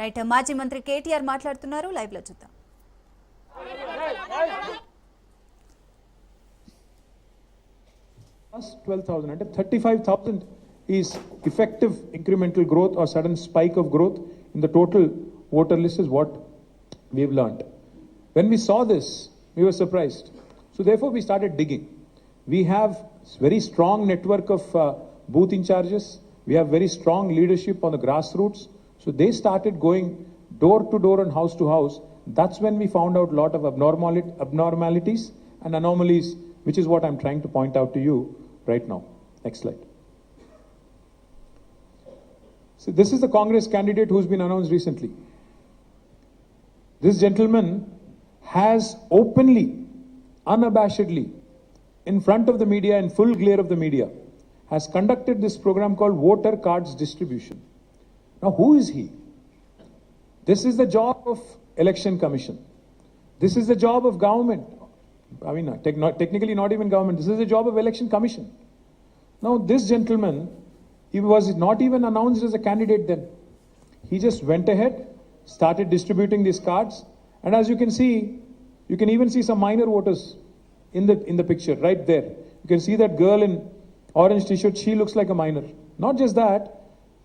Right మాజీ మంత్రి కేటీఆర్ మాట్లాడుతున్నారు లైవ్లో చూద్దాం Plus 12,000, అంటే 35,000 is effective incremental growth or sudden spike of growth in the total voter list is what we've learned. When we saw this, we were surprised. So therefore, we started digging. We have very strong network of uh, booth in charges. We have very strong leadership on the grassroots. So they started going door to door and house to house. That's when we found out a lot of abnormalities and anomalies, which is what I'm trying to point out to you right now. Next slide. So this is the Congress candidate who's been announced recently. This gentleman has openly, unabashedly, in front of the media, in full glare of the media, has conducted this program called Voter Cards Distribution. Now, who is he? This is the job of Election Commission. This is the job of government. I mean, tech- not- technically not even government. This is the job of Election Commission. Now, this gentleman, he was not even announced as a candidate then. He just went ahead, started distributing these cards, and as you can see, you can even see some minor voters in the in the picture right there. You can see that girl in orange t-shirt. She looks like a minor. Not just that,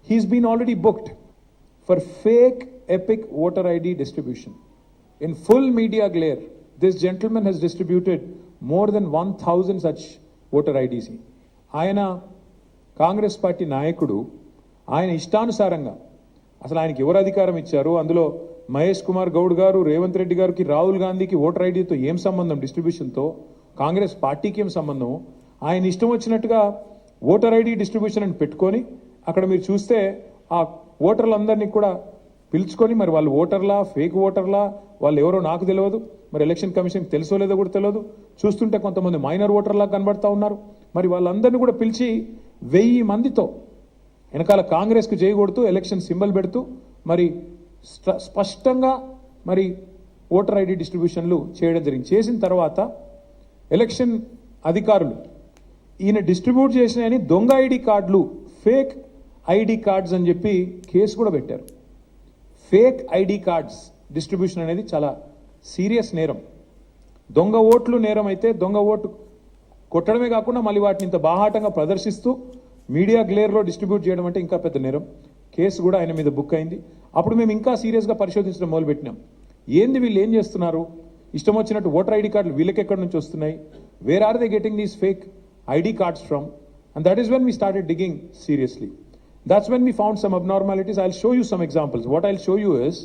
he's been already booked for fake epic voter ID distribution. In full media glare, this gentleman has distributed more than 1,000 such voter IDs. ఆయన Congress party నాయకుడు ఆయన ఇష్టానుసారంగా అసలు ఆయనకి ఎవరు అధికారం ఇచ్చారు అందులో మహేష్ కుమార్ గౌడ్ గారు రేవంత్ రెడ్డి గారికి రాహుల్ గాంధీకి ఓటర్ ఐడితో ఏం సంబంధం డిస్ట్రిబ్యూషన్తో కాంగ్రెస్ పార్టీకి ఏం సంబంధం ఆయన ఇష్టం వచ్చినట్టుగా ఓటర్ ఐడి డిస్ట్రిబ్యూషన్ అని పెట్టుకొని అక్కడ మీరు చూస్తే ఆ ఓటర్లందరినీ కూడా పిలుచుకొని మరి వాళ్ళు ఓటర్లా ఫేక్ ఓటర్లా వాళ్ళు ఎవరో నాకు తెలియదు మరి ఎలక్షన్ కమిషన్ తెలుసో లేదో కూడా తెలియదు. చూస్తుంటే కొంతమంది మైనర్ ఓటర్లా కనబడతా ఉన్నారు. మరి వాళ్ళందరినీ కూడా పిలిచి వెయ్యి మందితో వెనకాల కాంగ్రెస్కి చేయకూడుతూ ఎలక్షన్ సింబల్ పెడుతూ మరి స్పష్టంగా మరి ఓటర్ ఐడి డిస్ట్రిబ్యూషన్లు చేయడం జరిగింది. చేసిన తర్వాత ఎలక్షన్ అధికారులు ఈయన డిస్ట్రిబ్యూట్ చేసినాయని దొంగ ఐడి కార్డులు ఫేక్ ఐడి కార్డ్స్ అని చెప్పి కేసు కూడా పెట్టారు. ఫేక్ ఐడి కార్డ్స్ డిస్ట్రిబ్యూషన్ అనేది చాలా సీరియస్ నేరం. దొంగ ఓట్లు నేరం అయితే దొంగ ఓటు కొట్టడమే కాకుండా మళ్ళీ వాటిని ఇంత బాహాటంగా ప్రదర్శిస్తూ మీడియా గ్లేర్లో డిస్ట్రిబ్యూట్ చేయడం అంటే ఇంకా పెద్ద నేరం. కేసు కూడా ఆయన మీద బుక్ అయింది. అప్పుడు మేము ఇంకా సీరియస్గా పరిశోధించడం మొదలుపెట్టినాం. ఏంది వీళ్ళు ఏం చేస్తున్నారు? ఇష్టం వచ్చినట్టు ఓటర్ ఐడి కార్డులు వీళ్ళకి ఎక్కడి నుంచి వస్తున్నాయి? Where are they getting these fake ID cards from and that is when we started digging seriously That's when we found some abnormalities. I'll show you some examples. What I'll show you is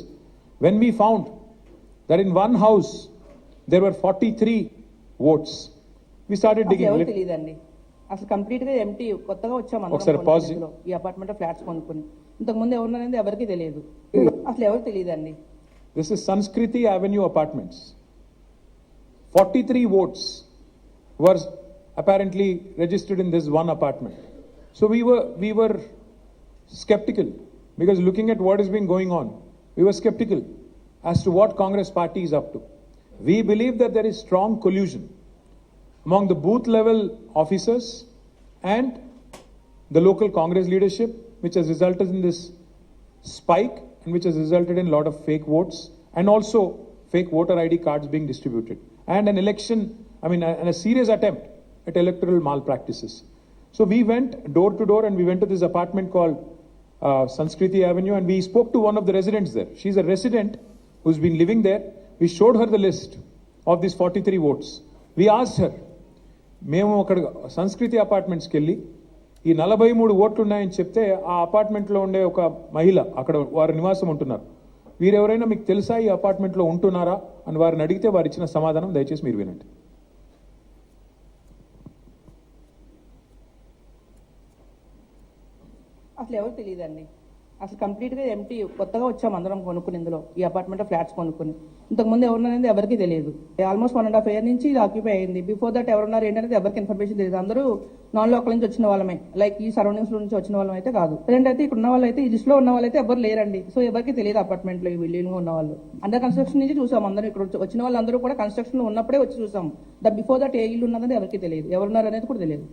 when we found that in one house there were 43 votes, we started అసలు digging. ఎవరు Let- తెలియదండి అసలు complete గా empty కొత్తగా వచ్చాం అందరం ఒకసారి కొనుక్కుని pause ఇందులో. ఈ అపార్ట్మెంట్ ఫ్లాట్స్ కొనుక్కుని ఇంతకు ముందు ఎవరున్నారనేది ఎవరికి తెలియదు అసలు ఎవరు తెలియదండి This is Sanskriti Avenue Apartments. 43 votes were apparently registered in this one apartment. So we were we were skeptical because looking at what has been going on, we were skeptical as to what Congress party is up to. We believe that there is strong collusion among the booth level officers and the local Congress leadership, which has resulted in this spike and which has resulted in a lot of fake votes and also fake voter ID cards being distributed and an election, I mean, and a serious attempt at electoral malpractices. So we went door to door and we went to this apartment called uh, Sanskriti Avenue and we spoke to one of the residents there. She's a resident who's been living there. We showed her the list of these 43 votes. We asked her, మేము అక్కడ సంస్కృతి అపార్ట్మెంట్స్కి వెళ్ళి ఈ నలభై మూడు ఓట్లు ఉన్నాయని చెప్తే ఆ అపార్ట్మెంట్లో ఉండే ఒక మహిళ అక్కడ వారి నివాసం ఉంటున్నారు వీరెవరైనా మీకు తెలుసా ఈ అపార్ట్మెంట్లో ఉంటున్నారా అని వారిని అడిగితే వారు ఇచ్చిన సమాధానం దయచేసి మీరు వినండి అసలు ఎవరు తెలియదండి. అసలు కంప్లీట్గా ఎంటీ కొత్తగా వచ్చాం అందరం కొనుక్కుని ఇందులో ఈ అపార్ట్మెంట్ ఫ్లాట్స్ కొనుక్కుని. ఇంతకుముందు ఎవరున్నారనేది ఎవరికి తెలియదు. Almost one and half year నుంచి ఇది ఆక్యుపై అయింది. బిఫోర్ దట్ ఎవరున్నారు ఏంటనేది ఎవరికి ఇన్ఫర్మేషన్ తెలియదు. అందరూ నాన్ లోకల్ నుంచి వచ్చిన వాళ్ళమే. లైక్ ఈ సరౌండింగ్స్ నుంచి వచ్చిన వాళ్ళం అయితే కాదు. ప్రజెంట్ అయితే ఇక్కడ ఉన్న వాళ్ళు అయితే ఈ దిశలో ఉన్న వాళ్ళు అయితే ఎవరు లేరండి. సో ఎవరికి తెలియదు అపార్ట్మెంట్లో ఈ బిల్డింగ్ ఉన్న వాళ్ళు. అండర్ కన్స్ట్రక్షన్ నుంచి చూసాం అందరూ ఇక్కడ వచ్చిన వాళ్ళందరూ కూడా కన్స్ట్రక్షన్ ఉన్నప్పుడే వచ్చి చూసాం. ద బిఫోర్ దట్ ఏ ఇల్లు ఉన్నదని ఎవరికి తెలియదు. ఎవరున్నారు అనేది కూడా తెలియదు.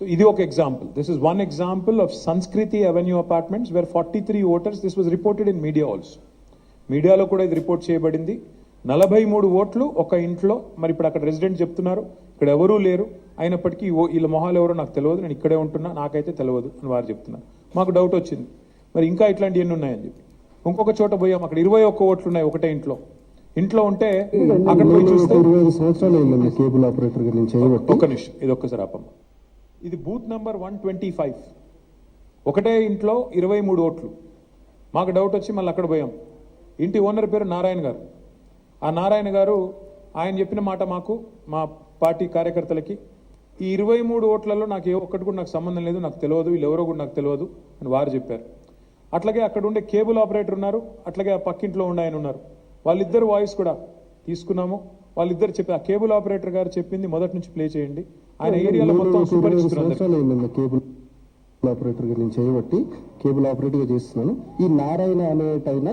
So ఇది ఒక example this is one example of Sanskriti avenue apartments where forty three voters this was reported in media also మీడియాలో కూడా ఇది రిపోర్ట్ చేయబడింది. నలభై మూడు ఓట్లు ఒక ఇంట్లో మరి ఇప్పుడు అక్కడ రెసిడెంట్ చెప్తున్నారు. ఇక్కడ ఎవరూ లేరు. అయినప్పటికీ ఓ- వీళ్ళ మొహాలు ఎవరో నాకు తెలియదు. నేను ఇక్కడే ఉంటున్నా. నాకైతే తెలియదు అని వారు చెప్తున్నారు. మాకు డౌట్ వచ్చింది. మరి ఇంకా ఇట్లాంటివి ఎన్ని ఉన్నాయని చెప్పి. ఇంకొక చోట పోయాం. అక్కడ ఇరవై ఒక్క ఓట్లు ఉన్నాయి ఒకటే ఇంట్లో. ఇంట్లో ఉంటే అక్కడ పోయి చూస్తే ఒక్క నిమిషం. ఇది ఒక్కసారి ఆపమ్మ. ఇది booth number one twenty five. ఒకటే ఇంట్లో ఇరవై మూడు ఓట్లు. మాకు డౌట్ వచ్చి మళ్ళీ అక్కడ పోయాం. ఇంటి ఓనర్ పేరు నారాయణ గారు. ఆ నారాయణ గారు ఆయన చెప్పిన మాట మాకు మా పార్టీ కార్యకర్తలకి ఈ ఇరవై మూడు ఓట్లలో నాకు ఏ ఒక్కటి కూడా నాకు సంబంధం లేదు నాకు తెలియదు వీళ్ళు ఎవరో కూడా నాకు తెలియదు అని వారు చెప్పారు. అట్లాగే అక్కడ ఉండే కేబుల్ ఆపరేటర్ ఉన్నారు అట్లాగే ఆ పక్కింట్లో ఉండే ఆయన ఉన్నారు. వాళ్ళిద్దరు వాయిస్ కూడా తీసుకున్నాము. వాళ్ళిద్దరు చెప్పి ఆ కేబుల్ ఆపరేటర్ గారు చెప్పింది మొదటి నుంచి ప్లే చేయండి. ఆయన ఏరియాలో మొత్తం సుపరిచితులు కేబుల్ ఆపరేటర్గా నేను చేయబట్టి కేబుల్ చేస్తున్నాను. ఈ నారాయణ అనేటైన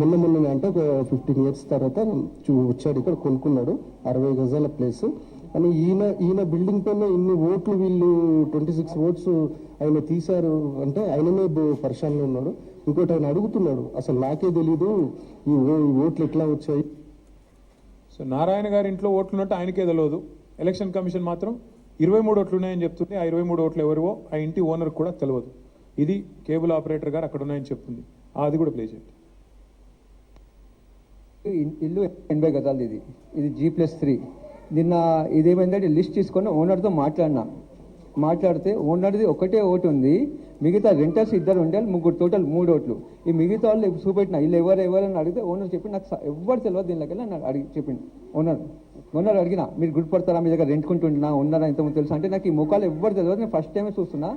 మొన్న మొన్న అంటే ఒక ఫిఫ్టీన్ ఇయర్స్ తర్వాత వచ్చాడు ఇక్కడ కొనుక్కున్నాడు అరవై గజాల ప్లేస్ అని ఈయన ఈయన బిల్డింగ్ పైన ఇన్ని ఓట్లు వీళ్ళు ట్వంటీ సిక్స్ ఓట్స్ ఆయన తీశారు అంటే ఆయననే పరిశాలలో ఉన్నాడు. ఇంకోటి ఆయన అడుగుతున్నాడు అసలు నాకే తెలీదు ఈ ఓట్లు ఎట్లా వచ్చాయి? సో నారాయణ గారి ఇంట్లో ఓట్లు ఉన్నట్టు ఆయనకే తెలియదు ఎలక్షన్ కమిషన్ మాత్రం ఇరవై మూడు ఓట్లు ఉన్నాయని చెప్తుంది. ఆ ఇరవై మూడు ఓట్లు ఎవరివో ఆ ఇంటి ఓనర్ కూడా తెలియదు ఇది కేబుల్ ఆపరేటర్ గారు అక్కడ ఉన్నాయని చెప్తుంది. అది కూడా ప్లే చేయండి. ఇల్లు ఎనభై గజాలది ఇది. ఇది జీ ప్లస్ త్రీ నిన్న ఇదేమైందంటే లిస్ట్ తీసుకొని ఓనర్తో మాట్లాడినా. మాట్లాడితే ఓనర్ది ఒకటే ఓటు ఉంది. మిగతా రెంటర్స్ ఇద్దరు ఉండాలి ముగ్గురు టోటల్ మూడు ఓట్లు. ఈ మిగతా వాళ్ళు చూపెట్టిన వీళ్ళు ఎవరు ఎవరు అని అడిగితే ఓనర్ చెప్పి నాకు ఎవరు తెలియదు దీనిలోకి నాకు అడిగి చెప్పింది ఓనర్ ఓనర్ అడిగిన మీరు గుర్తుపడతారా మీ దగ్గర రెంట్కుంటున్నా ఉన్నారా ఇంతకుముందు తెలుసు? అంటే నాకు ఈ ముఖాలు ఎవరు తెలియదు నేను ఫస్ట్ టైమే చూస్తున్నా.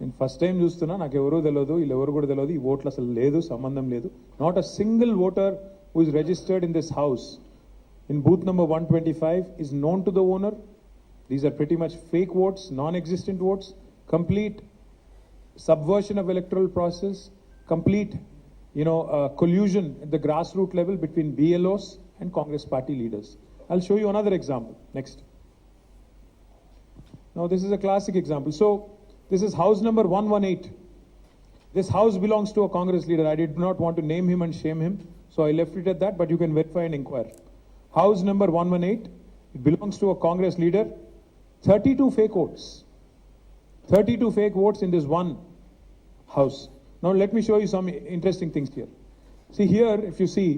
నేను ఫస్ట్ టైం చూస్తున్నా నాకు ఎవరూ తెలియదు వీళ్ళు ఎవరు కూడా తెలియదు ఈ ఓట్లు అసలు లేదు సంబంధం లేదు. Not a single voter who is registered in this house in booth number one twenty five is known to the owner These are pretty much fake votes, non-existent votes, complete subversion of electoral process, complete, you know, uh, collusion at the grassroots level between BLOs and Congress party leaders. I'll show you another example. Next. Now, this is a classic example. So, this is house number 118. This house belongs to a Congress leader. I did not want to name him and shame him, so I left it at that, but you can verify and inquire. House number 118 it belongs to a Congress leader 32 fake votes. 32 fake votes in this one house. Now let me show you some interesting things here. See here, if you see,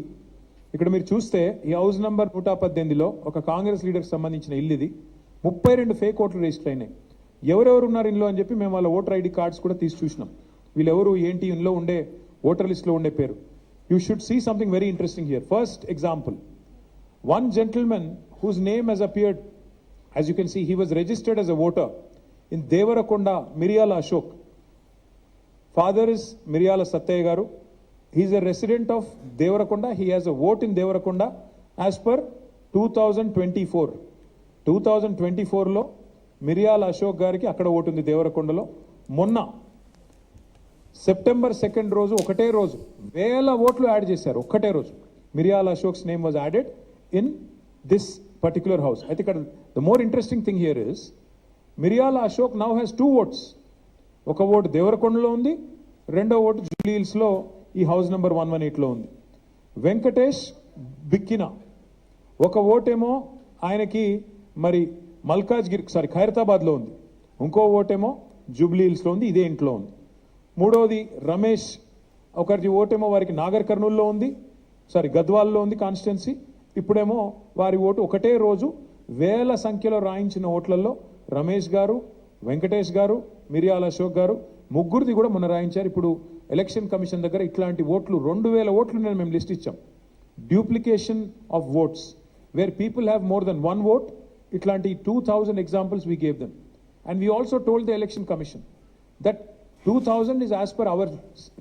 ఇక్కడ మీరు చూస్తే ఈ house number నూట పద్దెనిమిదిలో ఒక కాంగ్రెస్ లీడర్కి సంబంధించిన ఇల్లు ఇది ముప్పై రెండు ఫేక్ ఓట్లు రిజిస్టర్ అయినాయి ఎవరెవరు ఉన్నారు ఇందులో అని చెప్పి మేము వాళ్ళ ఓటర్ ఐడి కార్డ్స్ కూడా తీసి చూసినాం వీళ్ళెవరు ఏంటి ఇందులో ఉండే ఓటర్ లిస్ట్లో ఉండే పేరు you should see something very interesting here first example one gentlemen whose name he's appeared as you can see he was registered as a voter in Devarakonda Miriyala Ashok father is Miriyala Sattaiah garu he is a resident of Devarakonda he has a vote in Devarakonda as per two thousand twenty four two thousand twenty ఫోర్లో మిరియాల అశోక్ గారికి అక్కడ ఓటుంది దేవరకొండలో మొన్న September second రోజు ఒకటే రోజు వేల ఓట్లు add చేశారు. ఒక్కటే రోజు. Miriyala Ashok's name was added in this particular house అయితే ఇక్కడ the more interesting thing here is Miriyala Ashok now has two votes ఒక ఓటు దేవరకొండలో ఉంది రెండో ఓటు జూబ్లీ హిల్స్లో ఈ హౌస్ నెంబర్ వన్ వన్ ఎయిట్లో ఉంది. వెంకటేష్ బిక్కిన. ఒక ఓటేమో ఆయనకి మరి మల్కాజ్గిరి సారీ ఖైరతాబాద్లో ఉంది. ఇంకో ఓటేమో జూబ్లీ హిల్స్లో ఉంది ఇదే ఇంట్లో ఉంది. మూడవది రమేష్. ఒకరి ఓటేమో వారికి నాగర్ కర్నూల్లో ఉంది సారీ గద్వాల్లో ఉంది కాన్స్టిట్యున్సీ. ఇప్పుడేమో వారి ఓటు ఒకటే రోజు వేల సంఖ్యలో రాయించిన ఓట్లలో రమేష్ గారు వెంకటేష్ గారు మిరియాల అశోక్ గారు ముగ్గురిది కూడా మొన్న రాయించారు. ఇప్పుడు ఎలక్షన్ కమిషన్ దగ్గర ఇట్లాంటి ఓట్లు రెండు వేల ఓట్లు నేను మేము లిస్ట్ ఇచ్చాం. Duplication of votes where people have more than one vote ఇట్లాంటి two thousand examples we gave them and we also told the election commission that 2000 is as per our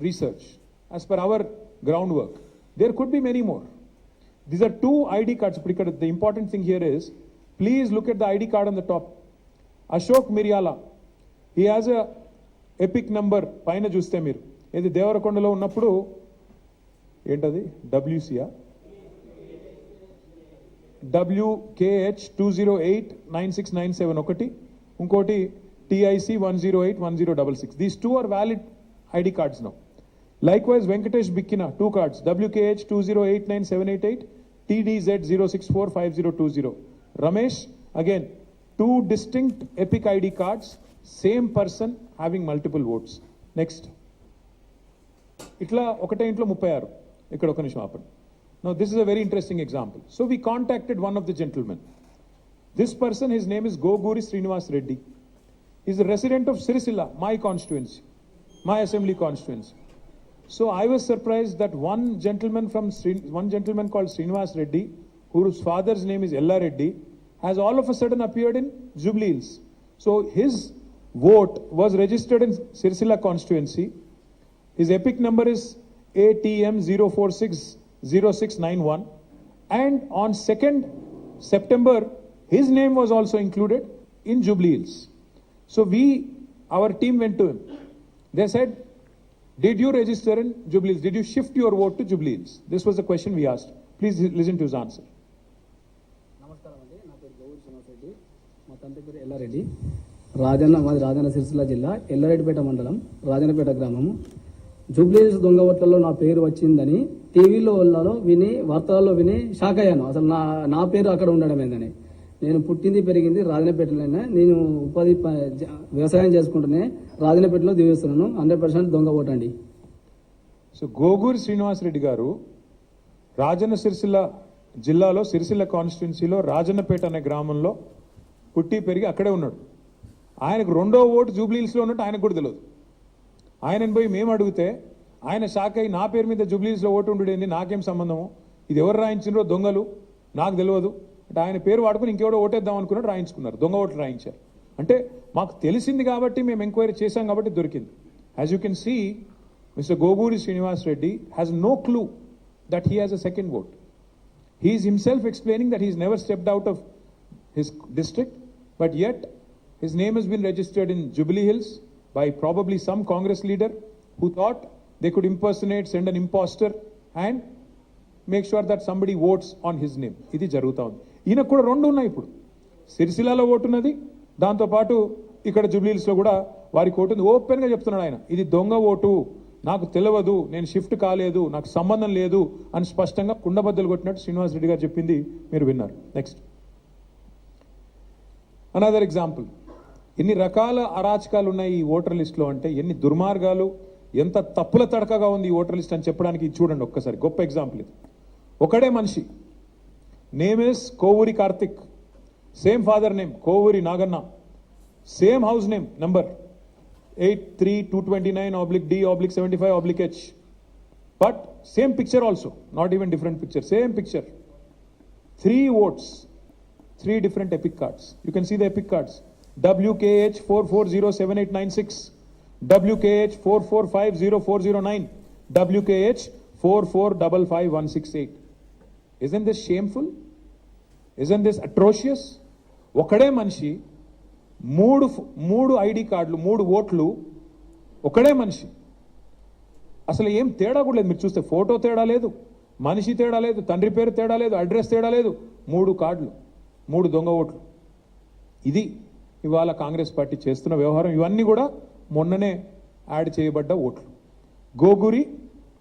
research as per our ground work there could be many more These are two ID cards. The important thing here is, please look at the ID card on the top Ashok Miriyala He has a EPIC number పైన చూస్తే మీరు ఇది దేవరకొండలో ఉన్నప్పుడు ఏంటది డబ్ల్యూసియా WKH two zero eight nine six nine seven ఒకటి ఇంకోటి TIC one zero eight one zero double six these two are valid ID cards no likewise Venkatesh Bikkina two cards WKH two zero eight nine seven eight eight 0645020. Ramesh, again, two distinct Epic ID cards, same person having multiple votes. Next. ఇట్లా ఒకటే ఇంట్లో ముప్పై ఆరు ఇక్కడ ఒక నిమిషం ఆపండి no this is a very interesting example so we contacted one of the gentlemen this person his name is Goguri Srinivas Reddy is resident of Sirisilla my constituency my assembly constituency So I was surprised that one gentleman from one gentleman called Srinivas Reddy, whose father's name is Ella Reddy, has all of a sudden appeared in Jubilee Hills. So his vote was registered in Sirsila constituency. His epic number is ATM 0460691. And on 2nd September, his name was also included in Jubilee Hills. So we, our team went to him. They said, did you register in Jubilees? Did you shift your vote to Jubilees? This was the question we asked. Please listen to his answer. నమస్కారం అండి నా పేరు గౌరీ శ్రీనివాస్ మా తండ్రి పేరు ఎల్లారెడ్డి రాజన్న మాది రాజన్న సిరిసిల్ల జిల్లా ఎల్లారెడ్డిపేట మండలం రాజన్నపేట గ్రామము జూబ్లీస్ దొంగ ఓట్లలో నా పేరు వచ్చిందని టీవీలో వాళ్ళలో విని వార్తలలో విని షాక్ అయ్యాను అసలు నా నా పేరు అక్కడ ఉండడం ఏందని నేను పుట్టింది పెరిగింది రాజన్నపేటలోనే నేను ఉపాధి ప- జ- వ్యవసాయం చేసుకుంటూనే రాజనపేటలో దివేస్తున్నాను హండ్రెడ్ పర్సెంట్ దొంగ ఓటండి. సో గోగూరి శ్రీనివాస్ రెడ్డి గారు రాజన్న సిరిసిల్ల జిల్లాలో సిరిసిల్ల కాన్స్టిట్యున్సీలో రాజన్నపేట అనే గ్రామంలో పుట్టి పెరిగి అక్కడే ఉన్నాడు. ఆయనకు రెండో ఓటు జూబ్లీహిల్స్లో ఉన్నట్టు ఆయనకు కూడా తెలియదు. ఆయనను పోయి మేము అడిగితే ఆయన షాక్ అయి నా పేరు మీద జూబ్లీహిల్స్లో ఓటు ఉండేది నాకేం సంబంధము? ఇది ఎవరు రాయించినరో దొంగలు? నాకు తెలియదు. అంటే ఆయన పేరు వాడుకుని ఇంకెవడో ఓటేద్దాం అనుకున్నట్టు రాయించుకున్నారు. దొంగ ఓట్లు రాయించారు. అంటే మాకు తెలిసింది కాబట్టి మేము ఎంక్వైరీ చేశాం కాబట్టి దొరికింది. As you can see mister Goguri Srinivas Reddy has no clue that he has a second vote he is himself explaining that he's never stepped out of his district but yet his name he's been registered in Jubilee Hills by probably some Congress leader who thought they could impersonate send an impostor and make sure that somebody votes on his name ఇది జరుగుతూ ఉంది. ఈయనకు కూడా రెండు ఉన్నాయి ఇప్పుడు. సిరిసిల్లాలో vote ఉన్నది దాంతోపాటు ఇక్కడ జూబ్లీహిల్స్లో కూడా వారికి ఓటు ఉంది. ఓపెన్గా చెప్తున్నాడు ఆయన. ఇది దొంగ ఓటు. నాకు తెలియదు నేను షిఫ్ట్ కాలేదు. నాకు సంబంధం లేదు అని స్పష్టంగా కుండబద్దలు కొట్టినట్టు శ్రీనివాస్ రెడ్డి గారు చెప్పింది మీరు విన్నారు. నెక్స్ట్ అనదర్ ఎగ్జాంపుల్ ఎన్ని రకాల అరాచకాలు ఉన్నాయి ఈ ఓటర్ లిస్ట్లో అంటే ఎన్ని దుర్మార్గాలు ఎంత తప్పుల తడకగా ఉంది ఈ ఓటర్ లిస్ట్ అని చెప్పడానికి ఇది చూడండి ఒక్కసారి. గొప్ప ఎగ్జాంపుల్ ఇది. ఒకడే మనిషి. Name is Kovuri Karthik. Same father name, Kovari Naganna. Same house name, number 83229 oblique D oblique 75 oblique H. But same picture also, not even different picture, same picture. Three votes, three different epic cards. You can see the epic cards. WKH four four zero seven eight nine six, WKH four four five zero four zero nine, WKH 44555168. Isn't this shameful? Isn't this atrocious ఒకడే మనిషి మూడు మూడు ID కార్డులు మూడు ఓట్లు ఒకడే మనిషి. అసలు ఏం తేడా కూడా లేదు. మీరు చూస్తే ఫోటో తేడా లేదు మనిషి తేడా లేదు తండ్రి పేరు తేడా లేదు అడ్రస్ తేడా లేదు. మూడు కార్డులు మూడు దొంగ ఓట్లు. ఇది ఇవాళ కాంగ్రెస్ పార్టీ చేస్తున్న వ్యవహారం. ఇవన్నీ కూడా మొన్ననే యాడ్ చేయబడ్డ ఓట్లు. గోగురి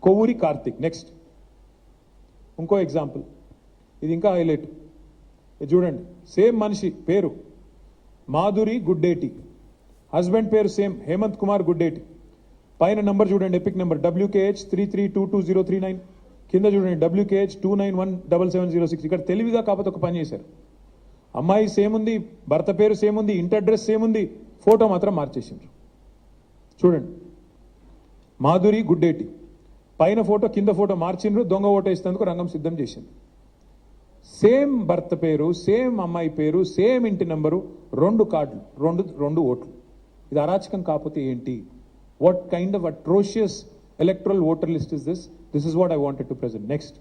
కొవ్వూరి కార్తిక్. నెక్స్ట్ ఇంకో ఎగ్జాంపుల్ ఇది ఇంకా హైలైట్ చూడండి సేమ్ మనిషి పేరు మాధురి గుడ్డేటి. హస్బెండ్ పేరు సేమ్ హేమంత్ కుమార్ గుడ్డేటి. పైన నెంబర్ చూడండి EPIC number WKH three three two two zero three nine కింద చూడండి WKH two nine one double seven zero six ఇక్కడ తెలివిగా కాకపోతే ఒక పని చేశారు. అమ్మాయి సేమ్ ఉంది భర్త పేరు సేమ్ ఉంది ఇంటర్ అడ్రస్ సేమ్ ఉంది ఫోటో మాత్రం మార్చేసిండ్రు. చూడండి మాధురి గుడ్డేటి. పైన ఫోటో కింద ఫోటో మార్చిండ్రు దొంగ ఓటేసినందుకు రంగం సిద్ధం చేసింది. సేమ్ భర్త పేరు సేమ్ అమ్మాయి పేరు సేమ్ ఇంటి నెంబరు రెండు కార్డులు రెండు రెండు ఓట్లు ఇది అరాచకం కాకపోతే ఏంటి what kind of atrocious electoral voter list is this this is what I wanted to present next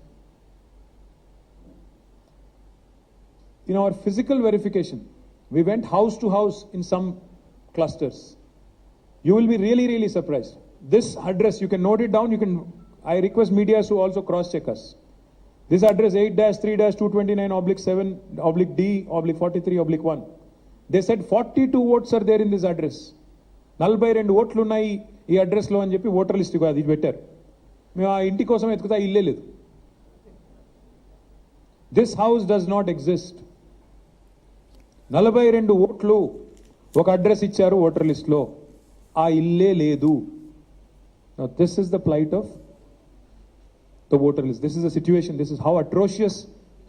in our physical verification, we went house to house in some clusters. You will be really, really surprised. This address, you can note it down. You can, I request media to also cross check us. This address 8 3 229 oblique 7 oblique D oblique 43 oblique 1. They said forty two votes are there in this address నలభై రెండు ఓట్లు ఉన్నాయి ఈ అడ్రస్లో అని చెప్పి voter list అది పెట్టారు. మేము ఆ ఇంటి కోసం ఎత్తుకుతా ఇల్లే లేదు. This house does not exist నలభై రెండు ఓట్లు ఒక అడ్రస్ ఇచ్చారు ఓటర్ లిస్ట్లో. ఆ ఇల్లే లేదు. This is the plight of the voter list this is the situation this is how atrocious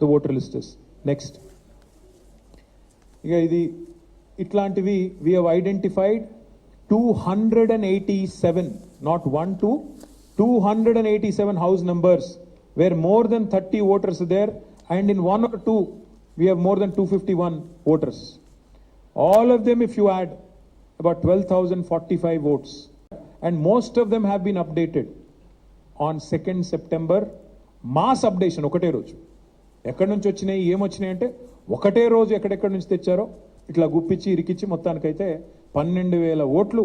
the voter list is next ఇక ఇది ఇట్లాంటివి we have identified two hundred and eighty seven not one two two hundred and eighty seven house numbers where more than thirty voters there and in one or two we have more than two fifty one voters all of them if you add about 12045 votes and most of them have been updated On second September mass updation ఒకటే రోజు. ఎక్కడి నుంచి వచ్చినాయి ఏమొచ్చినాయి అంటే ఒకటే రోజు ఎక్కడెక్కడి నుంచి తెచ్చారో ఇట్లా గుప్పించి ఇరికిచ్చి మొత్తానికైతే పన్నెండు వేల ఓట్లు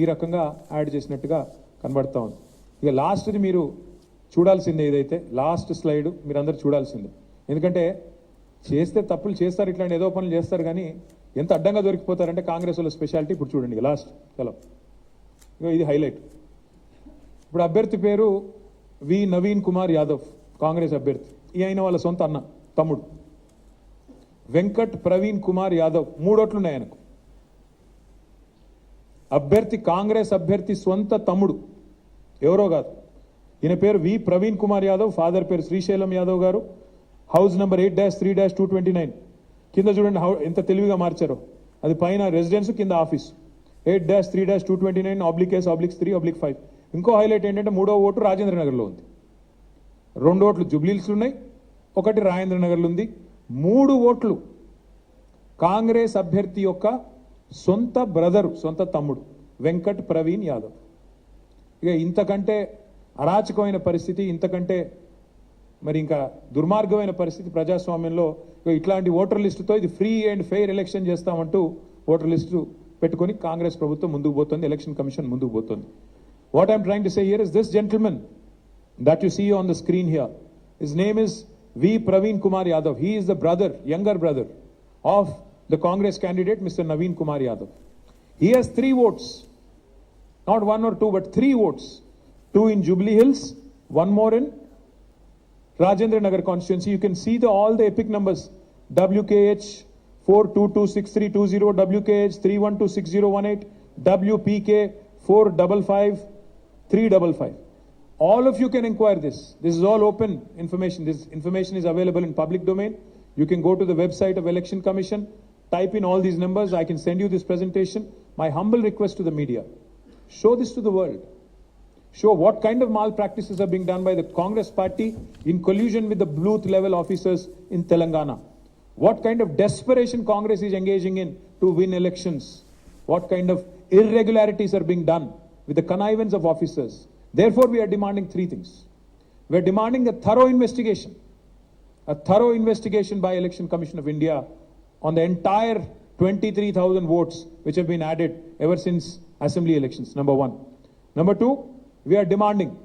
ఈ రకంగా యాడ్ చేసినట్టుగా కనబడతా ఉంది. ఇక లాస్ట్ది మీరు చూడాల్సిందే ఏదైతే లాస్ట్ స్లైడ్ మీరందరూ చూడాల్సిందే. ఎందుకంటే చేస్తే తప్పులు చేస్తారు ఇట్లాంటి ఏదో పనులు చేస్తారు కానీ ఎంత అడ్డంగా దొరికిపోతారంటే కాంగ్రెస్ వాళ్ళ స్పెషాలిటీ ఇప్పుడు చూడండి లాస్ట్ చలో. ఇగో ఇది హైలైట్. ఇప్పుడు అభ్యర్థి పేరు వి నవీన్ కుమార్ యాదవ్ కాంగ్రెస్ అభ్యర్థి. ఈ అయిన వాళ్ళ సొంత అన్న తమ్ముడు. వెంకట్ ప్రవీణ్ కుమార్ యాదవ్ మూడోట్లు ఉన్నాయి ఆయనకు అభ్యర్థి కాంగ్రెస్ అభ్యర్థి సొంత తమ్ముడు. ఎవరో కాదు. ఈయన పేరు వి ప్రవీణ్ కుమార్ యాదవ్ ఫాదర్ పేరు Srisailam Yadav garu. House number eight dash three dash two twenty nine. కింద చూడండి హౌ ఎంత తెలివిగా మార్చారో. అది పైన రెసిడెన్స్ కింద office. Eight dash three dash two twenty nine oblique S obliques three oblique five. ఇంకో హైలైట్ ఏంటంటే మూడో ఓటు రాజేంద్ర నగర్లో ఉంది. రెండు ఓట్లు జుబ్లీల్స్ ఉన్నాయి ఒకటి రాజేంద్ర నగర్లో ఉంది. మూడు ఓట్లు కాంగ్రెస్ అభ్యర్థి యొక్క సొంత బ్రదరు సొంత తమ్ముడు వెంకట్ ప్రవీణ్ యాదవ్. ఇక ఇంతకంటే అరాచకమైన పరిస్థితి ఇంతకంటే మరి ఇంకా దుర్మార్గమైన పరిస్థితి ప్రజాస్వామ్యంలో ఇక ఇట్లాంటి ఓటర్ లిస్టుతో ఇది ఫ్రీ అండ్ ఫెయిర్ ఎలక్షన్ చేస్తామంటూ ఓటర్ లిస్టు పెట్టుకొని కాంగ్రెస్ ప్రభుత్వం ముందుకు పోతుంది ఎలక్షన్ కమిషన్ ముందుకు పోతుంది. What I'm trying to say here is this gentleman that you see on the screen here, his name is V. Praveen Kumar Yadav. He is the brother, younger brother of the Congress candidate, Mr. Naveen Kumar Yadav. He has three votes, not one or two, but three votes. Two in Jubilee Hills, one more in Rajendra Nagar constituency. You can see the, all the epic numbers WKH 4226320, WKH 3126018, WPK 455. 355. All of you can inquire this. This is all open information. This information is available in public domain. You can go to the website of Election Commission, type in all these numbers. I can send you this presentation. My humble request to the media, show this to the world. Show what kind of malpractices are being done by the Congress party in collusion with the booth level officers in Telangana. What kind of desperation Congress is engaging in to win elections. What kind of irregularities are being done with the connivance of officers. Therefore, we are demanding three things. We are demanding a thorough investigation, a thorough investigation by Election Commission of India on the entire 23,000 votes which have been added ever since assembly elections. Number one. Number two, we are demanding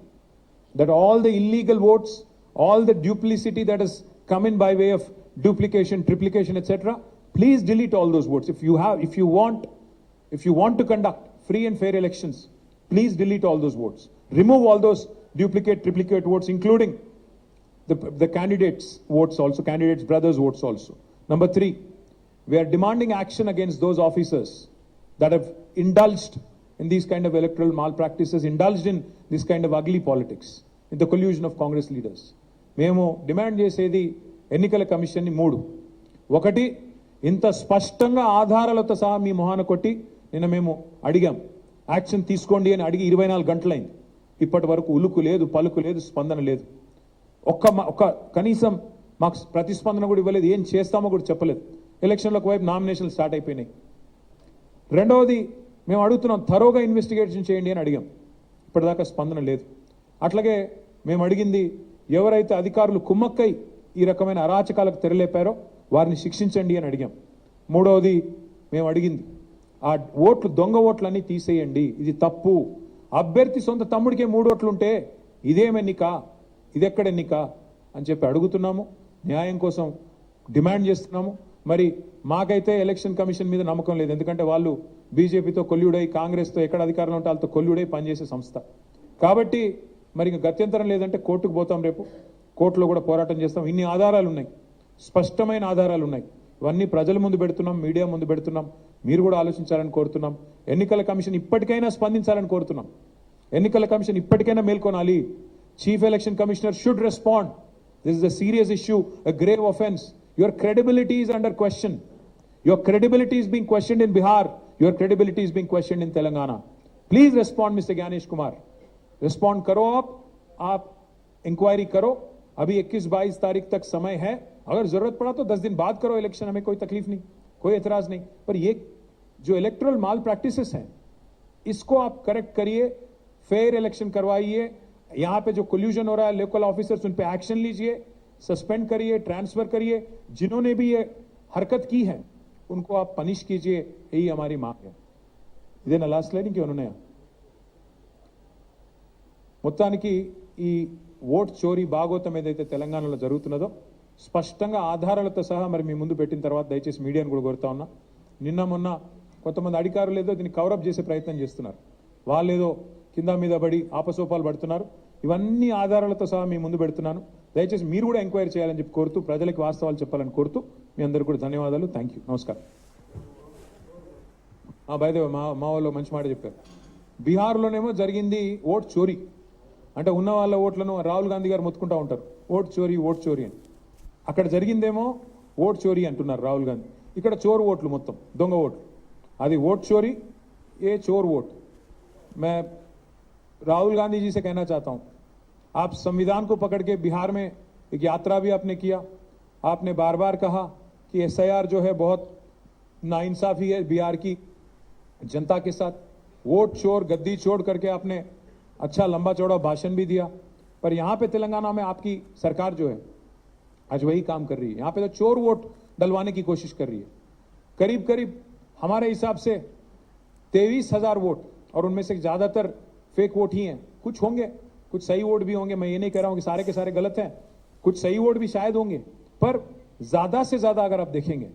that all the illegal votes, all the duplicity that has come in by way of duplication, triplication, etc., please delete all those votes. If you have, if you want, if you want to conduct free and fair elections, please delete all those votes. Remove all those duplicate, triplicate votes, including the, the candidates' votes also, candidates' brothers' votes also. Number three, we are demanding action against those officers that have indulged in these kind of electoral malpractices, indulged in this kind of ugly politics, in the collusion of Congress leaders. మేము demand చేసేది ఎన్నికల కమిషన్ని మూడు ఒకటి ఇంత స్పష్టంగా ఆధారాలతో సహా మీ మొహాన కొట్టి నిన్న మేము అడిగాం యాక్షన్ తీసుకోండి అని అడిగి ఇరవై నాలుగు గంటలైంది. ఇప్పటి వరకు ఉలుకు లేదు పలుకు లేదు స్పందన లేదు. ఒక్క ఒక్క కనీసం మాకు ప్రతిస్పందన కూడా ఇవ్వలేదు ఏం చేస్తామో కూడా చెప్పలేదు. ఎలక్షన్లకు వైపు నామినేషన్లు స్టార్ట్ అయిపోయినాయి. రెండవది మేము అడుగుతున్నాం తరోగా ఇన్వెస్టిగేషన్ చేయండి అని అడిగాం. ఇప్పటిదాకా స్పందన లేదు. అట్లాగే మేము అడిగింది ఎవరైతే అధికారులు కుమ్మక్కై ఈ రకమైన అరాచకాలకు తెరలేపారో వారిని శిక్షించండి అని అడిగాం. మూడవది మేము అడిగింది ఆ ఓట్లు దొంగ ఓట్లన్నీ తీసేయండి. ఇది తప్పు. అభ్యర్థి సొంత తమ్ముడికే మూడు ఓట్లు ఉంటే ఇదేం ఎన్నిక? ఇదెక్కడ ఎన్నిక? అని చెప్పి అడుగుతున్నాము. న్యాయం కోసం డిమాండ్ చేస్తున్నాము. మరి మాకైతే ఎలక్షన్ కమిషన్ మీద నమ్మకం లేదు. ఎందుకంటే వాళ్ళు బీజేపీతో కొల్లుడై కాంగ్రెస్తో ఎక్కడ అధికారంలో ఉంటే వాళ్ళతో కొల్లుడై పనిచేసే సంస్థ. కాబట్టి మరి ఇంక గత్యంతరం లేదంటే కోర్టుకు పోతాం రేపు. కోర్టులో కూడా పోరాటం చేస్తాం. ఇన్ని ఆధారాలు ఉన్నాయి స్పష్టమైన ఆధారాలు ఉన్నాయి ఇవన్నీ ప్రజల ముందు పెడుతున్నాం మీడియా ముందు పెడుతున్నాం మీరు కూడా ఆలోచించాలని కోరుతున్నాం ఎన్నికల కమిషన్ ఇప్పటికైనా స్పందించాలని కోరుతున్నాం ఎన్నికల కమిషన్ ఇప్పటికైనా మేల్కొనాలి chief election commissioner should respond this is a serious issue a grave offence your credibility is under question Your credibility is being questioned in Bihar. Your credibility is being questioned in Telangana. Please respond, Mr. Gyanesh Kumar. Respond करो आप आप inquiry करो अभी 21 22 तारीख तक समय है अगर जरूरत पड़ा तो 10 दिन बाद करो इलेक्शन हमें कोई तकलीफ नहीं कोई एतराज नहीं पर ये जो इलेक्ट्रल माल प्रैक्टिसेस हैं इसको आप करेक्ट करिए फेयर इलेक्शन करवाइए यहाँ पे जो कोल्यूजन हो रहा है लोकल ऑफिसर्स उन पे एक्शन लीजिए सस्पेंड करिए ट्रांसफर करिए जिन्होंने भी ये हरकत की है उनको आप पनिश कीजिए यही हमारी मांग है ఇదేనా లాస్ట్ లైన్ ఇంకేమైనా ఉన్నాయా మొత్తానికి ఈ ఓట్ చోరీ భాగోతం ఏదైతే తెలంగాణలో జరుగుతున్నదో స్పష్టంగా ఆధారాలతో సహా మరి మీ ముందు పెట్టిన తర్వాత దయచేసి మీడియాను కూడా కోరుతా ఉన్నా. నిన్న మొన్న కొంతమంది అధికారులు ఏదో దీన్ని కవరప్ చేసే ప్రయత్నం చేస్తున్నారు. వాళ్ళు ఏదో కింద మీద పడి ఆపసోపాలు పడుతున్నారు. ఇవన్నీ ఆధారాలతో సహా మీ ముందు పెడుతున్నాను. దయచేసి మీరు కూడా ఎంక్వైరీ చేయాలని చెప్పి కోరుతూ ప్రజలకు వాస్తవాలు చెప్పాలని కోరుతూ మీ అందరికీ కూడా ధన్యవాదాలు. థ్యాంక్ యూ నమస్కారం. బయదే మా మా వాళ్ళు మంచి మాట చెప్పారు. బీహార్లోనేమో జరిగింది ఓట్ చోరీ. అంటే ఉన్న వాళ్ళ ఓట్లను రాహుల్ గాంధీ గారు మొత్తుకుంటా ఉంటారు ఓట్ చోరీ ఓట్ చోరీ అని అక్కడ జరిగిందేమో ఓట్ చోరీ అంటున్నారు రాహుల్ గాంధీ ఇక్కడ చోరు ఓట్లు మొత్తం దొంగ ఓట్లు అది ఓట్ చోరీ ఏ చోర్ ఓట్ मैं राहुल गांधी जी से कहना चाहता हूं आप संविधान को पकड़ के बिहार में एक यात्रा भी आपने किया आपने बार बार कहा कि एसआईआर जो है बहुत नाइंसाफी है बिहार की जनता के साथ वोट चोर गद्दी छोड़ करके आपने अच्छा लंबा चौड़ा भाषण भी दिया, पर यहाँ पे तेलंगाना में आपकी सरकार जो है, आज वही काम कर रही है। यहाँ पे तो चोर वोट डलवाने की कोशिश कर रही है। करीब करीब हमारे हिसाब से तेईस हज़ार वोट, और उनमें से ज़्यादातर फेक वोट ही हैं। कुछ होंगे, कुछ सही वोट भी होंगे, मैं ये नहीं कह रहा हूँ कि सारे के सारे गलत हैं, कुछ सही वोट भी शायद होंगे, पर ज़्यादा से ज़्यादा अगर आप देखेंगे,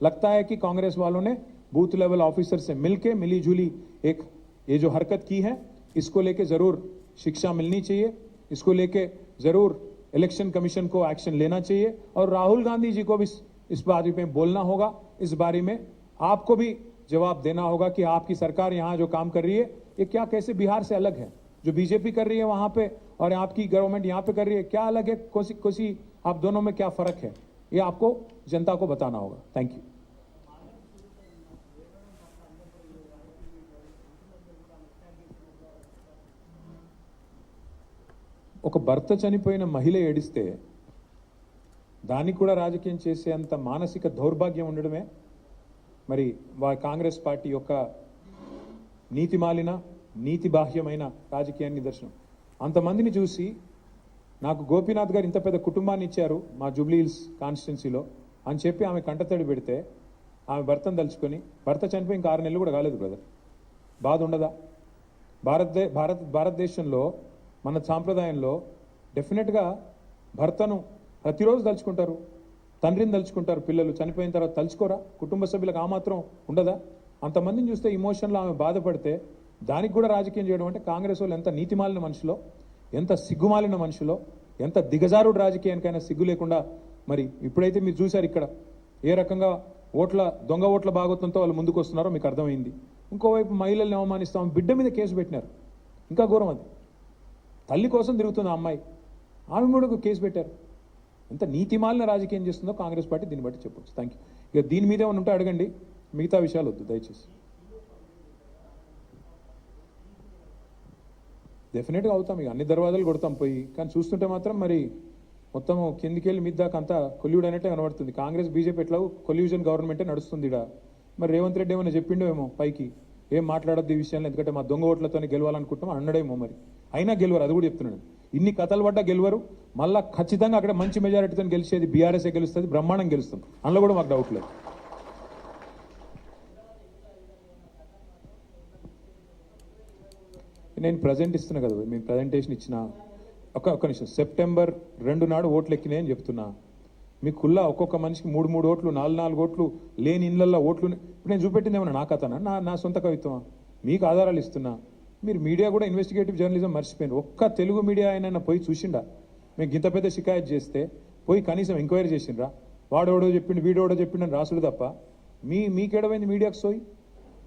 लगता है कि कांग्रेस वालों ने बूथ लेवल ऑफिसर से मिलके मिली जुली एक ये जो हरकत की है इसको लेके ज़रूर शिक्षा मिलनी चाहिए, इसको लेके ज़रूर इलेक्शन कमीशन को एक्शन लेना चाहिए और राहुल गांधी जी को भी इस- बारे में बोलना होगा, इस बारे में आपको भी जवाब देना होगा कि आपकी सरकार यहाँ जो काम कर रही है, ये क्या कैसे बिहार से अलग है? जो बीजेपी कर रही है वहाँ पे और आपकी गवर्नमेंट यहाँ पे कर रही है, क्या अलग है? कोसी कोसी आप दोनों में क्या फ़र्क है? ये आपको जनता को बताना होगा। थैंक यू ఒక భర్త చనిపోయిన మహిళ ఏడిస్తే దానికి కూడా రాజకీయం చేసేంత మానసిక దౌర్భాగ్యం ఉండడమే? మరి వా కాంగ్రెస్ పార్టీ యొక్క నీతిమాలిన నీతి బాహ్యమైన రాజకీయాన్ని నిదర్శనం. అంతమందిని చూసి నాకు గోపీనాథ్ గారు ఇంత పెద్ద కుటుంబాన్ని ఇచ్చారు మా జూబ్లీహిల్స్ కాన్స్టిట్యున్సీలో అని చెప్పి ఆమె కంటతడి పెడితే ఆమె భర్తను తలుచుకొని భర్త చనిపోయి ఇంకా ఆరు నెలలు కూడా కాలేదు బ్రదర్. బాధ ఉండదా? భారతదే భారత్ భారతదేశంలో మన సాంప్రదాయంలో డెఫినెట్గా భర్తను ప్రతిరోజు తలుచుకుంటారు తండ్రిని తలుచుకుంటారు పిల్లలు చనిపోయిన తర్వాత తలుచుకోరా? కుటుంబ సభ్యులకు ఆ మాత్రం ఉండదా? అంతమందిని చూస్తే ఇమోషన్లో ఆమె బాధపడితే దానికి కూడా రాజకీయం చేయడం అంటే కాంగ్రెస్ వాళ్ళు ఎంత నీతిమాలిన మనుషులో ఎంత సిగ్గుమాలిన మనుషులో ఎంత దిగజారుడు రాజకీయానికైనా సిగ్గు లేకుండా మరి ఇప్పుడైతే మీరు చూశారు ఇక్కడ ఏ రకంగా ఓట్ల దొంగ ఓట్ల భాగోత్వంతో వాళ్ళు ముందుకు వస్తున్నారో మీకు అర్థమైంది. ఇంకోవైపు మహిళల్ని అవమానిస్తాం బిడ్డ మీద కేసు పెట్టినారు. ఇంకా ఘోరం అది. తల్లి కోసం తిరుగుతున్న అమ్మాయి. ఆమె కూడా కేసు పెట్టారు. ఎంత నీతిమాలిన రాజకీయం చేస్తుందో కాంగ్రెస్ పార్టీ దీన్ని బట్టి చెప్పొచ్చు. థ్యాంక్ యూ ఇక దీని మీద ఏమైనా ఉంటే అడగండి. మిగతా విషయాలు వద్దు దయచేసి. డెఫినెట్గా అవుతాం. ఇక అన్ని దర్వాజాలు కొడతాం పోయి. కానీ చూస్తుంటే మాత్రం మరి మొత్తం కిందికి వెళ్ళి మీద దాకా అంతా కొల్యూడ్ అనేట్టే కనబడుతుంది. కాంగ్రెస్ బీజేపీ ఎట్లా కొల్యూజన్ గవర్నమెంటే నడుస్తుంది ఇడ మరి రేవంత్ రెడ్డి ఏమైనా చెప్పిండో ఏమో పైకి. ఏం మాట్లాడద్దు ఈ విషయాన్ని ఎందుకంటే మా దొంగ ఓట్లతోనే గెలవాలనుకుంటాం అన్నడేమో మరి. అయినా గెలవరు అది కూడా చెప్తున్నాడు. ఇన్ని కథలు పడ్డా గెలవరు. మళ్ళా ఖచ్చితంగా అక్కడ మంచి మెజారిటీతో గెలిచేది బీఆర్ఎస్ఏ గెలుస్తుంది బ్రహ్మాండం గెలుస్తుంది. అందులో కూడా మాకు డౌట్ లేదు. నేను ప్రజెంట్ ఇస్తున్నా కదా మీ ప్రజెంటేషన్ ఇచ్చిన ఒక ఒక్క నిమిషం. సెప్టెంబర్ రెండు నాడు ఓట్లు ఎక్కినాయని చెప్తున్నా. మీకు కుల్లా ఒక్కొక్క మనిషికి మూడు మూడు ఓట్లు నాలుగు నాలుగు ఓట్లు లేని ఇళ్ళల్లో ఓట్లు ఇప్పుడు నేను చూపెట్టింది ఏమన్నా నా కథనా? నా నా సొంత కవిత్వమా? మీకు ఆధారాలు ఇస్తున్నా. మీరు మీడియా కూడా ఇన్వెస్టిగేటివ్ జర్నలిజం మర్చిపోయింది ఒక్క తెలుగు మీడియా ఆయన పోయి చూసిండా? మీకు ఇంత పెద్ద షికాయత్ చేస్తే పోయి కనీసం ఎంక్వైరీ చేసిండ్రా? వాడోడో చెప్పిండు వీడోడో చెప్పిండు అని రాసుడు తప్ప మీ మీకేడమైంది మీడియాకు సోయి?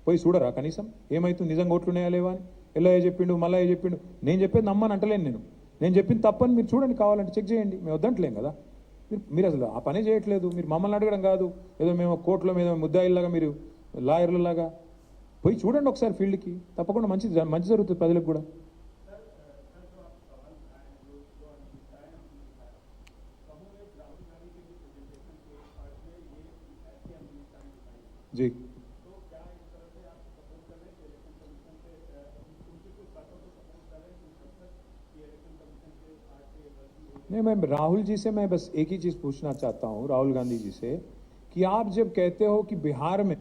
పోయి చూడరా కనీసం? ఏమైతుంది? నిజంగా ఓట్లున్నాయా లేవా అని? ఎల్లయ్య చెప్పిండు మల్లయ్య చెప్పిండు. నేను చెప్పేది నమ్మని అంటలేను నేను. నేను చెప్పింది తప్పని మీరు చూడండి కావాలంటే చెక్ చేయండి. మేము వద్దంటలేం కదా. మీరు మీరు అసలు ఆ పనే చేయట్లేదు. మీరు మమ్మల్ని అడగడం కాదు. ఏదో మేము కోర్టులో మీద ముద్దాయిల్లాగా మీరు లాయర్లలాగా పోయి చూడండి ఒకసారి ఫీల్డ్కి తప్పకుండా మంచి మంచి జరుగుతుంది ప్రజలకు కూడా जी नहीं मैं राहुल जी से मैं बस एक ही चीज पूछना चाहता हूं राहुल गांधी जी से कि आप जब कहते हो कि बिहार में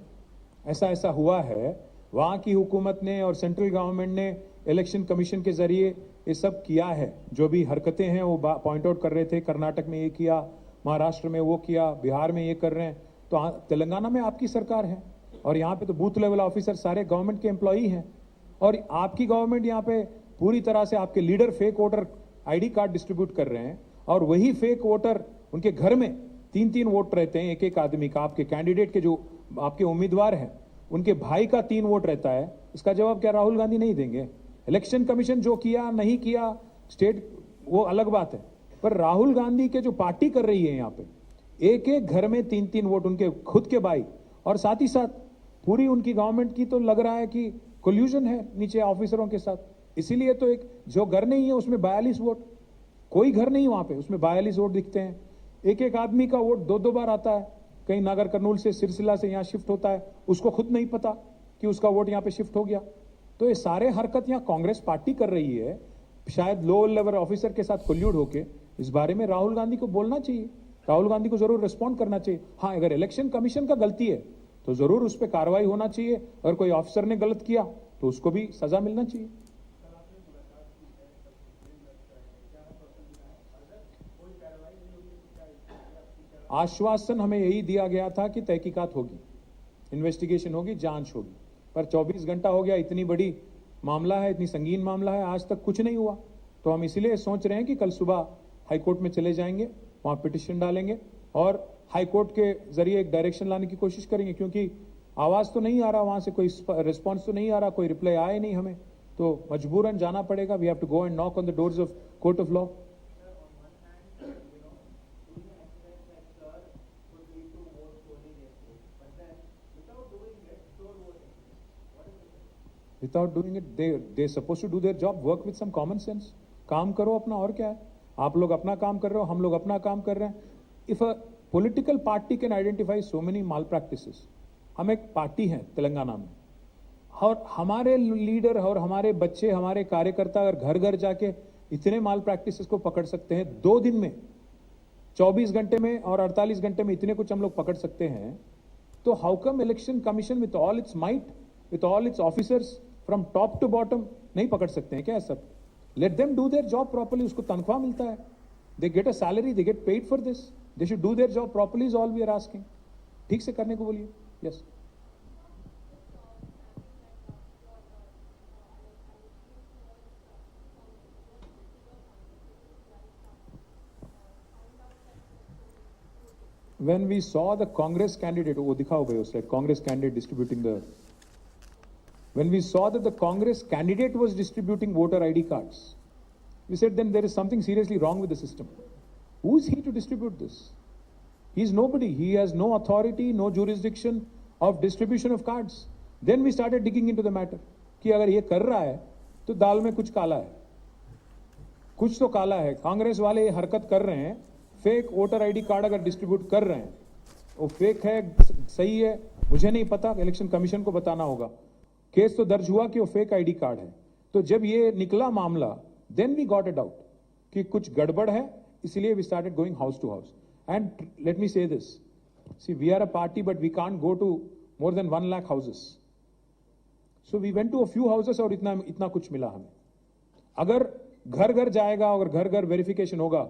ऐसा ऐसा हुआ है वहाँ की हुकूमत ने और सेंट्रल गवर्नमेंट ने इलेक्शन कमीशन के ज़रिए ये सब किया है। जो भी हरकतें हैं, वो पॉइंट आउट कर रहे थे। कर्नाटक में ये किया, महाराष्ट्र में वो किया, बिहार में ये कर रहे हैं। तो तेलंगाना में आपकी सरकार है और यहाँ पे तो बूथ लेवल ऑफिसर सारे गवर्नमेंट के एम्प्लॉई हैं। और आपकी गवर्नमेंट यहाँ पे पूरी तरह से आपके leader fake voter ID card distribute कर रहे हैं और वही फेक वोटर उनके घर में तीन तीन वोट रहते हैं एक एक आदमी का। आपके कैंडिडेट के जो, आपके उम्मीदवार हैं उनके भाई का तीन वोट रहता है, इसका जवाब क्या राहुल गांधी नहीं देंगे? इलेक्शन कमीशन जो किया, नहीं किया स्टेट वो अलग बात है। पर राहुल गांधी के जो पार्टी कर रही है यहाँ पे, एक एक घर में तीन तीन वोट उनके, खुद के भाई, और साथ ही साथ पूरी उनकी गवर्नमेंट की तो लग रहा है कि कोल्यूजन है नीचे ऑफिसरों के साथ। इसीलिए तो एक, जो घर नहीं है उसमें बयालीस वोट, कोई घर नहीं वहाँ पे, उसमें बयालीस वोट दिखते हैं। एक एक आदमी का वोट दो दो बार आता है। कहीं नागर कर्नूल से सिरसिला से यहाँ शिफ्ट होता है, उसको खुद नहीं पता कि उसका वोट यहाँ पे शिफ्ट हो गया। तो ये सारे हरकत यहाँ कांग्रेस पार्टी कर रही है। शायद लो लेवल ऑफिसर के साथ कोल्यूड होके इस बारे में राहुल गांधी को बोलना चाहिए। राहुल गांधी को ज़रूर रिस्पॉन्ड करना चाहिए। हाँ अगर इलेक्शन कमीशन का गलती है तो ज़रूर उस पर कार्रवाई होना चाहिए। अगर कोई ऑफिसर ने गलत किया तो उसको भी सजा मिलना चाहिए। आश्वासन हमें यही दिया गया था कि तहकीकात होगी इन्वेस्टिगेशन होगी, जाँच होगी। पर 24 घंटा हो गया, इतनी बड़ी मामला है, इतनी संगीन मामला है, आज तक कुछ नहीं हुआ। तो हम इसलिए सोच रहे हैं कि कल सुबह हाईकोर्ट में चले जाएँगे, वहाँ पिटिशन डालेंगे और हाईकोर्ट के ज़रिए एक डायरेक्शन लाने की कोशिश करेंगे, क्योंकि आवाज़ तो नहीं आ रहा, वहाँ से कोई रिस्पॉन्स तो नहीं आ रहा, कोई रिप्लाई आए नहीं हमें। तो मजबूरन जाना पड़ेगा we have to go and knock on the doors of court of law without doing it they they suppose to do their job work with some common sense काम करो अपना और क्या है आप लोग अपना काम कर रहे हो हम लोग अपना काम कर रहे हैं if a political party can identify so many malpractice हम एक पार्टी हैं तेलंगाना में और हमारे लीडर और हमारे बच्चे हमारे कार्यकर्ता अगर घर घर जाके इतने माल प्रैक्टिस को पकड़ सकते हैं दो दिन में 24 घंटे में और 48 घंटे में इतने कुछ हम लोग पकड़ सकते हैं तो how come election commission with all its might with all its officers from top to bottom नहीं पकड़ सकते हैं क्या सब let them do their job properly उसको तनख्वाह मिलता है। They get a salary they get paid for this they should do their job properly is all we are asking ठीक से करने को बोलिए। Yes when we saw the Congress candidate, oh, भाई उस slide, Congress candidate distributing the, when we saw that the Congress candidate was distributing voter ID cards, we said then there is something seriously wrong with the system. Who is he to distribute this? He is nobody. He has no authority, no jurisdiction of distribution of cards. Then we started digging into the matter कि अगर ये कर रहा है तो दाल में कुछ काला है कुछ तो काला है कांग्रेस वाले ये हरकत कर रहे हैं फेक वोटर आईडी कार्ड अगर डिस्ट्रीब्यूट कर रहे हैं वो फेक है सही है मुझे नहीं पता इलेक्शन कमीशन को बताना होगा केस तो दर्ज हुआ कि वो फेक आईडी कार्ड है। तो जब ये निकला मामला then we got a doubt कि कुछ गड़बड़ है, इसलिए we started going house to house and let me say this see we are a party but we can't go to more than one lakh houses so we went to a few houses और इतना इतना कुछ मिला हमें। अगर घर घर जाएगा और घर घर वेरिफिकेशन होगा